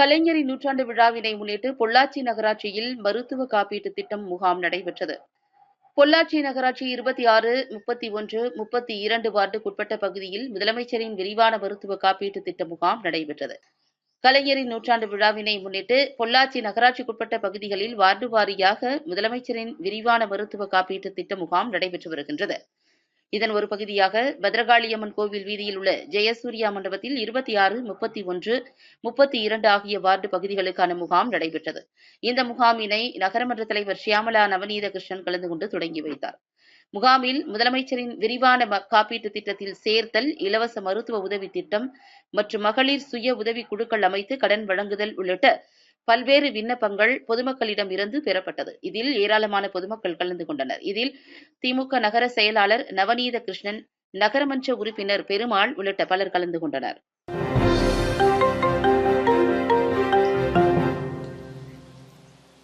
கலைஞரின் நூற்றாண்டு விழாவினை முன்னிட்டு பொள்ளாச்சி நகராட்சியில் மருத்துவ காப்பீட்டு திட்டம் முகாம் நடைபெற்றது. பொள்ளாச்சி நகராட்சி இருபத்தி ஆறு முப்பத்தி ஒன்று முப்பத்தி இரண்டு வார்டுக்குட்பட்ட பகுதியில் முதலமைச்சரின் விரிவான மருத்துவ காப்பீட்டு திட்ட முகாம் நடைபெற்றது. கலைஞரின் நூற்றாண்டு விழாவினை முன்னிட்டு பொள்ளாச்சி நகராட்சிக்குட்பட்ட பகுதிகளில் வார்டு வாரியாக முதலமைச்சரின் விரிவான மருத்துவ காப்பீட்டு திட்ட முகாம் நடைபெற்று வருகின்றது. இதன் ஒரு பகுதியாக பத்ரகாளியம்மன் கோவில் வீதியில் உள்ள ஜெயசூர்யா மண்டபத்தில் இருபத்தி ஆறு முப்பத்தி ஒன்று முப்பத்தி இரண்டு ஆகிய வார்டு பகுதிகளுக்கான முகாம் நடைபெற்றது. இந்த முகாமினை நகரமன்ற தலைவர் ஷியாமலா நவநீத கிருஷ்ணன் கலந்து கொண்டு தொடங்கி வைத்தார். முகாமில் முதலமைச்சரின் விரிவான காப்பீட்டு திட்டத்தில் சேர்த்தல் இலவச மருத்துவ உதவி திட்டம் மற்றும் மகளிர் சுய உதவி குழுக்கள் அமைத்து கடன் வழங்குதல் உள்ளிட்ட பல்வேறு விண்ணப்பங்கள் பொதுமக்களிடம் இருந்து பெறப்பட்டது. இதில் ஏராளமான பொதுமக்கள் கலந்து கொண்டனர். இதில் திமுக நகர செயலாளர் நவநீத கிருஷ்ணன் நகரமன்ற உறுப்பினர் பெருமாள் உள்ளிட்ட பலர் கலந்து கொண்டனர்.